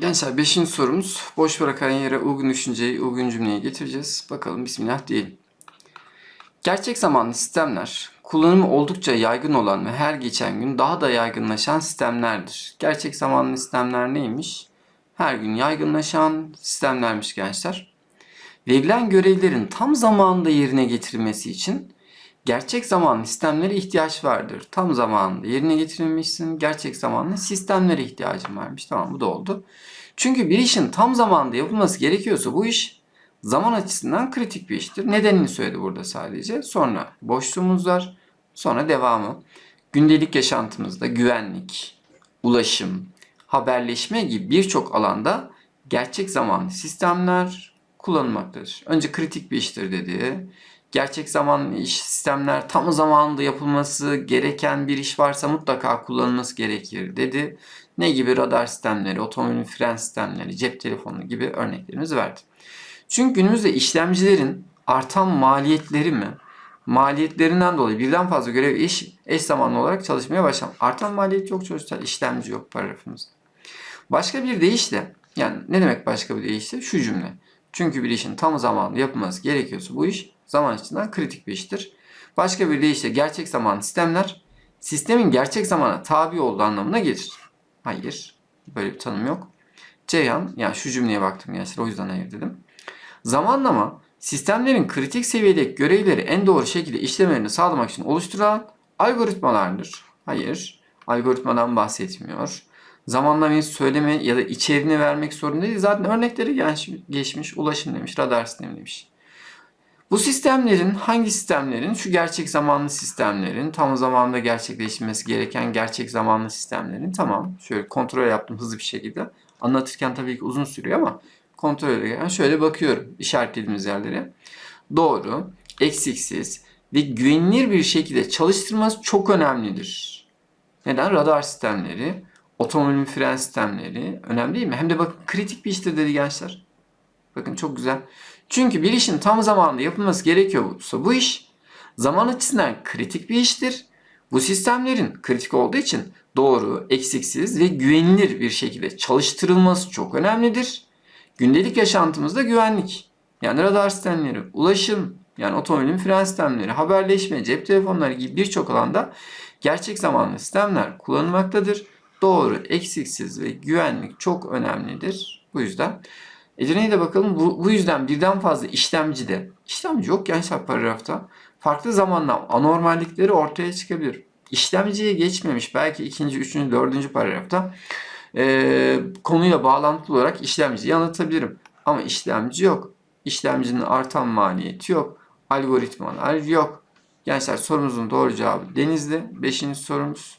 Gençler 5. sorumuz. Boş bırakan yere uygun düşünceyi uygun cümleye getireceğiz. Bakalım bismillah diyelim. Gerçek zamanlı sistemler kullanımı oldukça yaygın olan ve her geçen gün daha da yaygınlaşan sistemlerdir. Gerçek zamanlı sistemler neymiş? Her gün yaygınlaşan sistemlermiş gençler. Verilen görevlerin tam zamanında yerine getirilmesi için gerçek zamanlı sistemlere ihtiyaç vardır. Tam zamanında yerine getirilmişsin. Gerçek zamanlı sistemlere ihtiyacın varmış. Tamam bu da oldu. Çünkü bir işin tam zamanında yapılması gerekiyorsa bu iş zaman açısından kritik bir iştir. Nedenini söyledi burada sadece. Sonra boşluğumuz var. Sonra devamı. Gündelik yaşantımızda güvenlik, ulaşım, haberleşme gibi birçok alanda gerçek zamanlı sistemler kullanılmaktadır. Önce kritik bir iştir dedi. Gerçek zamanlı iş sistemler tam zamanında yapılması gereken bir iş varsa mutlaka kullanılması gerekir dedi. Ne gibi radar sistemleri, otomobil fren sistemleri, cep telefonu gibi örneklerimiz verdi. Çünkü günümüzde işlemcilerin artan maliyetleri mi? Maliyetlerinden dolayı birden fazla görev iş eş zamanlı olarak çalışmaya başlam. Artan maliyet yok çocuklar, işlemci yok paragrafımızda. Başka bir deyişle, yani ne demek başka bir deyişle? Şu cümle. Çünkü bir işin tam zamanlı yapılması gerekiyorsa bu iş zaman açısından kritik bir iştir. Başka bir deyişle gerçek zamanlı sistemler sistemin gerçek zamana tabi olduğu anlamına gelir. Hayır. Böyle bir tanım yok. Ceyhan, yani şu cümleye baktım gençler o yüzden hayır dedim. Zamanlama sistemlerin kritik seviyedeki görevleri en doğru şekilde işlemelerini sağlamak için oluşturulan algoritmalardır. Hayır. Algoritmadan bahsetmiyor. Zamanlamayı söyleme ya da içeriğini vermek zorunda değil. Zaten örnekleri geç- geçmiş. Ulaşım demiş, radar sistemi demiş. Bu sistemlerin hangi sistemlerin? Şu gerçek zamanlı sistemlerin tam zamanında gerçekleşmesi gereken gerçek zamanlı sistemlerin tamam. Şöyle kontrol yaptım hızlı bir şekilde. Anlatırken tabii ki uzun sürüyor ama kontrol ederken şöyle bakıyorum işaretlediğimiz yerlere. Doğru, eksiksiz ve güvenilir bir şekilde çalıştırması çok önemlidir. Neden? Radar sistemleri, otomobil fren sistemleri önemli değil mi? Hem de bakın kritik bir iştir dedi gençler. Bakın çok güzel. Çünkü bir işin tam zamanında yapılması gerekiyorsa bu iş zaman açısından kritik bir iştir. Bu sistemlerin kritik olduğu için doğru, eksiksiz ve güvenilir bir şekilde çalıştırılması çok önemlidir. Gündelik yaşantımızda güvenlik, yani radar sistemleri, ulaşım, yani otomobilin fren sistemleri, haberleşme, cep telefonları gibi birçok alanda gerçek zamanlı sistemler kullanılmaktadır. Doğru, eksiksiz ve güvenlik çok önemlidir. Bu yüzden Edirne'ye de bakalım. Bu, bu yüzden birden fazla işlemci de, işlemci yok gençler paragrafta. Farklı zamanla anormallikleri ortaya çıkabilir. İşlemciye geçmemiş belki ikinci, üçüncü, dördüncü paragrafta e, konuyla bağlantılı olarak işlemciyi anlatabilirim. Ama işlemci yok. İşlemcinin artan maliyeti yok. Algoritmalar yok. Gençler sorumuzun doğru cevabı Denizli. Beşinci sorumuz.